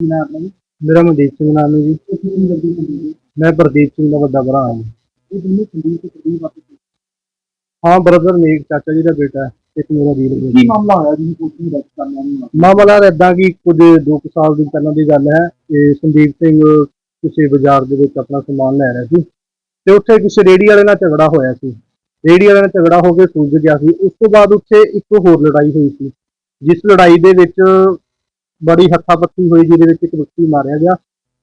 ਕੀ ਨਾਮ ਆਪਣਾ ਜੀ? ਮੇਰਾ ਮਨਦੀਪ ਸਿੰਘ ਨਾਮ ਹੈ ਜੀ। ਕੀ ਜਲਦੀ ਮੈਂ ਪ੍ਰਦੀਪ ਸਿੰਘ ਦਾ ਵੱਡਾ ਭਰਾ ਹਾਂ ਜੀ। ਇਹ ਦੋਨੋਂ ਸੰਦੀਪ ਤੇ ਸੰਦੀਪ ਵਾਪਸ ਹਾਂ ਬ੍ਰਦਰ ਮੇਕ ਚਾਚਾ ਜੀ ਦਾ ਬੇਟਾ ਹੈ ਇੱਕ ਮੇਰਾ ਵੀਰ ਹੈ। ਕੀ ਮਾਮਲਾ ਹੋਇਆ ਜੀ? ਪੁਲਿਸ ਨੇ ਰੈਸਟ ਕਰ ਲਿਆ ਨਹੀਂ ਮਾਮਲਾ ਇਦਾਂ ਕਿ ਕੁਝ 2 ਸਾਲ ਦੀ ਪਹਿਲਾਂ ਦੀ ਗੱਲ ਹੈ। ਇਹ ਸੰਦੀਪ ਸਿੰਘ ਕਿਸੇ ਬਾਜ਼ਾਰ ਦੇ ਵਿੱਚ ਆਪਣਾ ਸਮਾਨ ਲੈ ਰਿਹਾ ਸੀ ਤੇ ਉੱਥੇ ਕਿਸੇ ਰੇੜੀ ਵਾਲੇ ਨਾਲ ਝਗੜਾ ਹੋਇਆ ਸੀ। ਰੇੜੀ ਵਾਲੇ ਨਾਲ ਝਗੜਾ ਹੋ ਕੇ ਸੁਲਝ ਗਿਆ ਸੀ। ਉਸ ਤੋਂ ਬਾਅਦ ਉੱਥੇ ਇੱਕ ਹੋਰ ਲੜਾਈ ਹੋਈ ਸੀ ਜਿਸ ਲੜਾਈ ਦੇ ਵਿੱਚ ਬੜੀ ਹੱਥਾਪੱਤੀ ਹੋਈ ਜਿਹਦੇ ਵਿੱਚ ਇੱਕ ਵਿਅਕਤੀ ਮਾਰਿਆ ਗਿਆ।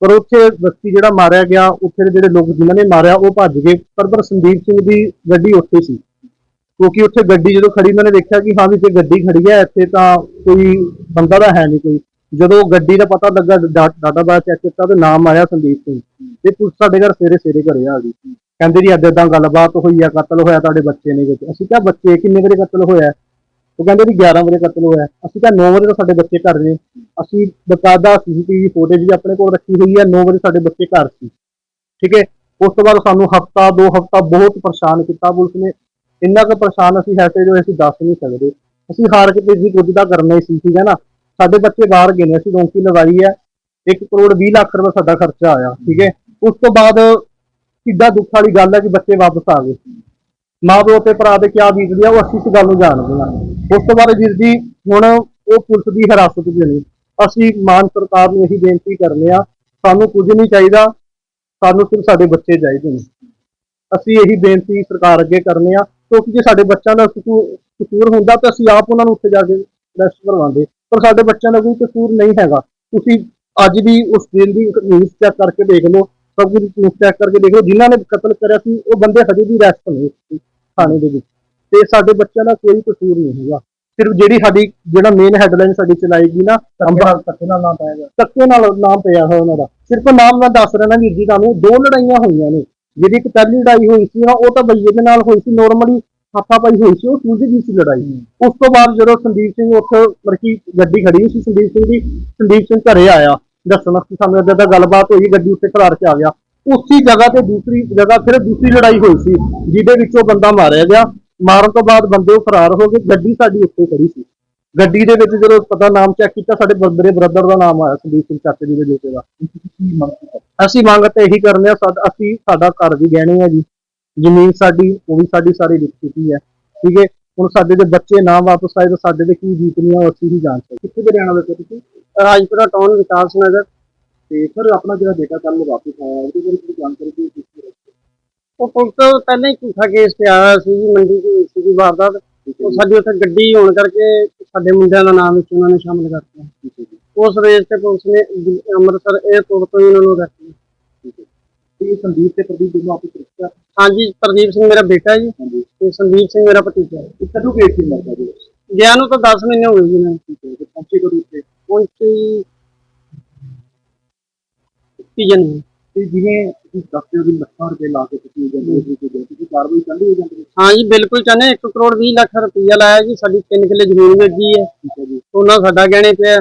ਪਰ ਉੱਥੇ ਵਿਅਕਤੀ ਜਿਹੜਾ ਮਾਰਿਆ ਗਿਆ, ਉੱਥੇ ਦੇ ਜਿਹੜੇ ਲੋਕ ਜਿਨ੍ਹਾਂ ਨੇ ਮਾਰਿਆ, ਉਹ ਭੱਜ ਗਏ। ਪਰ ਪਰ ਸੰਦੀਪ ਸਿੰਘ ਦੀ ਗੱਡੀ ਉੱਥੇ ਸੀ। ਕਿਉਂਕਿ ਉੱਥੇ ਗੱਡੀ ਜਦੋਂ ਖੜੀ, ਉਹਨਾਂ ਨੇ ਦੇਖਿਆ ਕਿ ਹਾਂ ਵੀ ਤੇ ਗੱਡੀ ਖੜੀ ਹੈ, ਇੱਥੇ ਤਾਂ ਕੋਈ ਬੰਦਾ ਤਾਂ ਹੈ ਨਹੀਂ ਕੋਈ। ਜਦੋਂ ਗੱਡੀ ਦਾ ਪਤਾ ਲੱਗਾ ਡਾਟਾ ਦਾ ਚੈੱਕ ਕੀਤਾ ਤੇ ਨਾਮ ਆਇਆ ਸੰਦੀਪ ਸਿੰਘ। ਤੇ ਪੁਲਿਸ ਸਾਡੇ ਘਰ ਸਵੇਰੇ ਸਵੇਰੇ ਘਰੇ ਆ ਗਈ। ਕਹਿੰਦੇ ਜੀ ਏਦਾਂ ਏਦਾਂ ਗੱਲਬਾਤ ਹੋਈ ਆ, ਕਤਲ ਹੋਇਆ ਤੁਹਾਡੇ ਬੱਚੇ ਨੇ ਵਿੱਚ। ਅਸੀਂ ਕਿਹਾ, ਬੱਚੇ ਕਿੰਨੇ ਵਜੇ ਕਤਲ ਹੋਇਆ? ਉਹ ਕਹਿੰਦੇ ਜੀ 11 ਵਜੇ ਕਤਲ ਹੋਇਆ ਅਸੀਂ ਤਾਂ 9 ਵਜੇ ਤਾਂ ਸਾਡੇ ਬੱਚੇ ਘਰ ਨੇ ਅਸੀਂ ਬਕਾਇਦਾ ਸੀਸੀਟੀਵੀ ਫੁਟੇਜ ਵੀ ਆਪਣੇ ਕੋਲ ਰੱਖੀ ਹੋਈ ਹੈ। 9 ਵਜੇ ਸਾਡੇ ਬੱਚੇ ਘਰ ਸੀ। ਠੀਕ ਹੈ? ਉਸ ਤੋਂ ਬਾਅਦ ਸਾਨੂੰ ਹਫਤਾ, ਦੋ ਹਫਤਾ ਬਹੁਤ ਪਰੇਸ਼ਾਨ ਕੀਤਾ ਪੁਲਿਸ ਨੇ। ਇੰਨਾ ਕੁ ਪਰੇਸ਼ਾਨ ਅਸੀਂ ਹੈ ਤੇ ਜੋ ਅਸੀਂ ਦੱਸ ਨਹੀਂ ਸਕਦੇ। ਅਸੀਂ ਹਾਰ ਕੇ ਤੇ ਜੀ ਕੁਝ ਦਾ ਕਰਨਾ ਹੀ ਸੀ, ਠੀਕ ਹੈ ਨਾ? ਸਾਡੇ ਬੱਚੇ ਬਾਹਰ ਗਏ ਨੇ, ਅਸੀਂ ਰੌਂਕੀ ਲਗਾਈ ਹੈ। 1 ਕਰੋੜ 20 ਲੱਖ ਰੁਪਏ ਸਾਡਾ ਖਰਚਾ ਆਇਆ, ਠੀਕ ਹੈ? ਉਸ ਤੋਂ ਬਾਅਦ ਕਿੱਡਾ ਦੁੱਖ ਵਾਲੀ ਗੱਲ ਹੈ ਕਿ ਬੱਚੇ ਵਾਪਸ ਆ ਗਏ। ਮਾਂ ਪਿਓ ਤੇ ਭਰਾ ਦੇ ਕਿਆ ਬੀਤਦੀ ਆ, ਉਹ ਅਸੀਂ ਇਸ ਗੱਲ ਨੂੰ ਜਾਣਦੇ ਹਾਂ। ਉਸ ਤੋਂ ਬਾਅਦ ਵੀਰ ਜੀ, ਹੁਣ ਉਹ ਪੁਲਿਸ ਦੀ ਹਿਰਾਸਤ 'ਚ ਨੇ। ਅਸੀਂ ਮਾਨ ਸਰਕਾਰ ਨੂੰ ਇਹੀ ਬੇਨਤੀ ਕਰਨੇ ਆ, ਸਾਨੂੰ ਕੁਝ ਨਹੀਂ ਚਾਹੀਦਾ, ਸਾਨੂੰ ਸਿਰਫ ਸਾਡੇ ਬੱਚੇ ਚਾਹੀਦੇ ਨੇ। ਅਸੀਂ ਇਹੀ ਬੇਨਤੀ ਸਰਕਾਰ ਅੱਗੇ ਕਰਨੇ ਆ, ਕਿਉਂਕਿ ਜੇ ਸਾਡੇ ਬੱਚਿਆਂ ਦਾ ਕਸੂਰ ਹੁੰਦਾ ਤਾਂ ਅਸੀਂ ਆਪ ਉਹਨਾਂ ਨੂੰ ਉੱਥੇ ਜਾ ਕੇ ਰੈਸਟ ਕਰਵਾਉਂਦੇ। ਪਰ ਸਾਡੇ ਬੱਚਿਆਂ ਦਾ ਕੋਈ ਕਸੂਰ ਨਹੀਂ ਹੈਗਾ। ਤੁਸੀਂ ਅੱਜ ਵੀ ਉਸ ਦਿਨ ਦੀ ਨਿਊਜ਼ ਚੈੱਕ ਕਰਕੇ ਦੇਖ ਲਓ, ਸਭ ਕੁਝ ਚੈੱਕ ਕਰਕੇ ਦੇਖ ਲਓ, ਜਿਨ੍ਹਾਂ ਨੇ ਕਤਲ ਕਰਿਆ ਸੀ, ਉਹ ਬੰਦੇ ਹਜੇ ਵੀ ਰੈਸਟ ਨੇ ਉੱਥੇ ਥਾਣੇ ਦੇ ਵਿੱਚ। ਤੇ ਸਾਡੇ ਬੱਚਿਆਂ ਦਾ ਕੋਈ ਕਸੂਰ ਨਹੀਂ ਹੈਗਾ। ਸਿਰਫ ਜਿਹੜੀ ਸਾਡੀ ਜਿਹੜਾ ਮੇਨ ਹੈਡਲਾਈਨ ਸਾਡੀ ਚਲਾਏਗੀ ਨਾ ਅੰਬਾ ਧੱਕੇ ਨਾਲ ਨਾ ਪਾਏਗਾ ਧੱਕੇ ਨਾਲ ਨਾਮ ਪਿਆ ਹੋਇਆ ਉਹਨਾਂ ਦਾ। ਸਿਰਫ ਨਾਮ ਮੈਂ ਦੱਸ ਰਿਹਾ ਨਾ ਵੀਰ ਜੀ ਤੁਹਾਨੂੰ ਦੋ ਲੜਾਈਆਂ ਹੋਈਆਂ ਨੇ। ਜਿਹੜੀ ਇੱਕ ਪਹਿਲੀ ਲੜਾਈ ਹੋਈ ਸੀ ਨਾ ਉਹ ਤਾਂ ਬਈਏ ਦੇ ਨਾਲ ਹੋਈ ਸੀ ਨੋਰਮਲੀ ਹਾਥਾਪਾਈ ਹੋਈ ਸੀ ਉਹ ਸੁਲਝ ਗਈ ਸੀ ਲੜਾਈ। ਉਸ ਤੋਂ ਬਾਅਦ ਜਦੋਂ ਸੰਦੀਪ ਸਿੰਘ ਉੱਥੇ ਮਰਕੀ ਗੱਡੀ ਖੜੀ ਸੀ ਸੰਦੀਪ ਸਿੰਘ ਦੀ ਸੰਦੀਪ ਸਿੰਘ ਘਰੇ ਆਇਆ ਦੱਸਣਾ ਕਿ ਸਾਨੂੰ ਏਦਾਂ ਦਾ ਗੱਲਬਾਤ ਹੋਈ ਗੱਡੀ ਉੱਤੇ ਖਲਾਰ ਕੇ ਆ ਗਿਆ। ਉਸੇ ਜਗ੍ਹਾ ਤੇ ਦੂਸਰੀ ਜਗ੍ਹਾ ਫਿਰ ਦੂਸਰੀ ਲੜਾਈ ਹੋਈ ਸੀ ਜਿਹਦੇ ਵਿੱਚ ਉਹ ਬੰਦਾ ਮਾਰਿਆ ਗਿਆ। ਮਾਰਨ ਤੋਂ ਬਾਅਦ ਬੰਦੇ ਉਹ ਫਰਾਰ ਹੋ ਗਏ, ਗੱਡੀ ਸਾਡੀ ਉੱਤੇ ਖੜੀ ਸੀ। ਗੱਡੀ ਦੇ ਵਿੱਚ ਜਦੋਂ ਪਤਾ ਨਾਮ ਚੈੱਕ ਕੀਤਾ, ਸਾਡੇ ਬਰਦਰ ਬ੍ਰਦਰ ਦਾ ਨਾਮ ਆਇਆ, ਸੰਦੀਪ ਸਿੰਘ ਚਾਚੇ ਜੀ ਦੇ ਬੇਟੇ ਦਾ। ਅਸੀਂ ਮੰਗ ਤੇ ਇਹੀ ਕਰਨੇ ਆ, ਸਾਡਾ, ਅਸੀਂ, ਸਾਡਾ ਘਰ ਵੀ ਗਹਿਣੇ ਆ ਜੀ। ਜ਼ਮੀਨ ਸਾਡੀ, ਉਹ ਵੀ ਸਾਡੀ ਸਾਰੀ ਵਿਕ ਹੈ। ਠੀਕ ਹੈ? ਹੁਣ ਸਾਡੇ ਦੇ ਬੱਚੇ ਨਾ ਵਾਪਸ ਆਏ ਤਾਂ ਸਾਡੇ ਦੇ ਕੀ ਬੀਤਨੀਆਂ ਉਹ ਅਸੀਂ ਹੀ ਜਾਣ ਕਿੱਥੇ ਦੇ ਰਹਿਣ ਵਾਲੇ ਤੁਸੀਂ? ਰਾਜਪੁਰਾ ਟਾਊਨ ਵਿਕਾਸ ਨਗਰ। ਤੇ ਸਰ ਆਪਣਾ ਜਿਹੜਾ ਬੇਟਾ ਕੱਲ ਵਾਪਸ ਆਇਆ, ਉਹਦੇ ਬਾਰੇ ਤੁਸੀਂ ਜਾਣਕਾਰੀ ਦਿਓ ਉਹ ਪੁਲਿਸ ਤੋਂ ਪਹਿਲਾਂ ਹੀ ਝੂਠਾ ਕੇਸ ਤੇ ਆਇਆ ਸੀ ਜੀ ਮੰਡੀ ਦੀ ਸੀ ਦੀ ਵਾਰਦਾਤ। ਉਹ ਸਾਡੀ ਉੱਥੇ ਗੱਡੀ ਹੋਣ ਕਰਕੇ ਸਾਡੇ ਮੁੰਡਿਆਂ ਦਾ ਨਾਮ ਵਿੱਚ ਉਹਨਾਂ ਨੇ ਸ਼ਾਮਲ ਕਰਤਾ ਉਸ ਰੇਸ ਤੇ ਪੁਲਿਸ ਨੇ ਅੰਮ੍ਰਿਤਸਰ 에ਅਰਪੋਰਟ ਤੋਂ ਹੀ ਉਹਨਾਂ ਨੂੰ ਕੀਤਾ। ਤੇ ਸੰਦੀਪ ਤੇ ਪ੍ਰਦੀਪ ਦੋਨੋਂ ਆਪਸ ਵਿੱਚ ਰਿਸ਼ਤਾ? ਹਾਂਜੀ ਪ੍ਰਦੀਪ ਸਿੰਘ ਮੇਰਾ ਬੇਟਾ ਜੀ ਤੇ ਸੰਦੀਪ ਸਿੰਘ ਮੇਰਾ ਭਤੀਜਾ। ਹੈ ਇਹ ਕਦੋਂ ਗਏ ਸੀ ਮਰਦਾ ਜੀ? ਗਿਆ ਨੂੰ ਤਾਂ 10 ਮਹੀਨੇ ਹੋ ਗਏ ਜੀ ਤੇ ਪਹੁੰਚੇ ਕਦੋਂ ਉੱਥੇ? ਪਹੁੰਚੀ ਕੀ ਜਨ ਤੇ ਜਿਵੇਂ ਤੁਸੀਂ ਦੱਸਦੇ ਹੋ ਕਿ ਲੱਖਾਂ ਰੁਪਏ ਲਾ ਕੇ ਤੁਸੀਂ ਜਾਂਦੇ ਹੋ ਤੁਸੀਂ ਕਾਰਵਾਈ ਚੱਲਦੀ ਹੋ ਜਾਂਦੀ ਹੈ ਹਾਂ ਜੀ ਬਿਲਕੁਲ ਚਾਹਨੇ 1 ਕਰੋੜ 20 ਲੱਖ ਰੁਪਈਆ ਲਾਇਆ ਜੀ ਸਾਡੀ 3 ਕਿੱਲੇ ਜ਼ਮੀਨ ਵੇਚੀ ਹੈ। ਠੀਕ ਹੈ ਜੀ। ਉਹਨਾਂ ਸਾਡਾ ਗਹਿਣੇ ਪਿਆ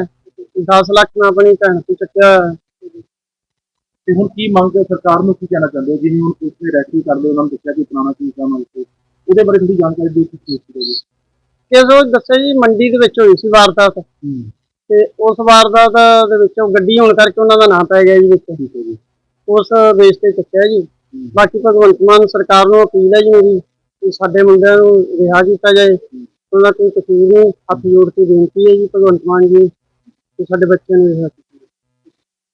10 ਲੱਖ ਨਾ ਆਪਣੀ ਭੈਣ ਤੋਂ ਚੱਕਿਆ। ਤੇ ਹੁਣ ਕੀ ਮੰਗ ਹੈ ਸਰਕਾਰ ਨੂੰ ਕੀ ਕਹਿਣਾ ਚਾਹੁੰਦੇ ਹੋ? ਜਿਵੇਂ ਹੁਣ ਪੁਲਿਸ ਨੇ ਰੈਸਕਿਊ ਕਰ ਲਿਆ ਉਹਨਾਂ ਨੂੰ ਦੱਸਿਆ ਕਿ ਪੁਰਾਣਾ ਚੀਜ਼ ਦਾ ਨਾਲ ਉਹਦੇ ਬਾਰੇ ਥੋੜੀ ਜਾਣਕਾਰੀ ਦਿਓ ਕਿ ਕੀ ਸੀ ਜੀ। ਕਿਸ ਉਹ ਦੱਸਿਆ ਜੀ ਮੰਡੀ ਦੇ ਵਿੱਚ ਹੋਈ ਸੀ ਵਾਰਦਾਤ। ਤੇ ਉਸ ਵਾਰਦਾਤ ਦੇ ਵਿੱਚ ਗੱਡੀ ਹੋਣ ਕਰਕੇ ਉਹਨਾਂ ਦਾ ਨਾਂ ਪੈ ਗਿਆ ਜੀ ਵਿੱਚ। ਠੀਕ ਹੈ ਜੀ। ਉਸ ਬੇਸ ਤੇ ਚੁੱਕਿਆ ਜੀ। ਬਾਕੀ ਭਗਵੰਤ ਮਾਨ ਸਰਕਾਰ ਨੂੰ ਅਪੀਲ ਹੈ ਜੀ ਮੇਰੀ ਕਿ ਸਾਡੇ ਮੁੰਡਿਆਂ ਨੂੰ ਰਿਹਾ ਕੀਤਾ ਜਾਏ। ਉਹਨਾਂ ਦਾ ਕੋਈ ਕਸੂਰ ਨਹੀਂ, ਹੱਥ ਜੋੜ ਕੇ ਬੇਨਤੀ ਹੈ ਜੀ ਭਗਵੰਤ ਮਾਨ ਜੀ, ਕਿ ਸਾਡੇ ਬੱਚਿਆਂ ਨੂੰ ਰਿਹਾ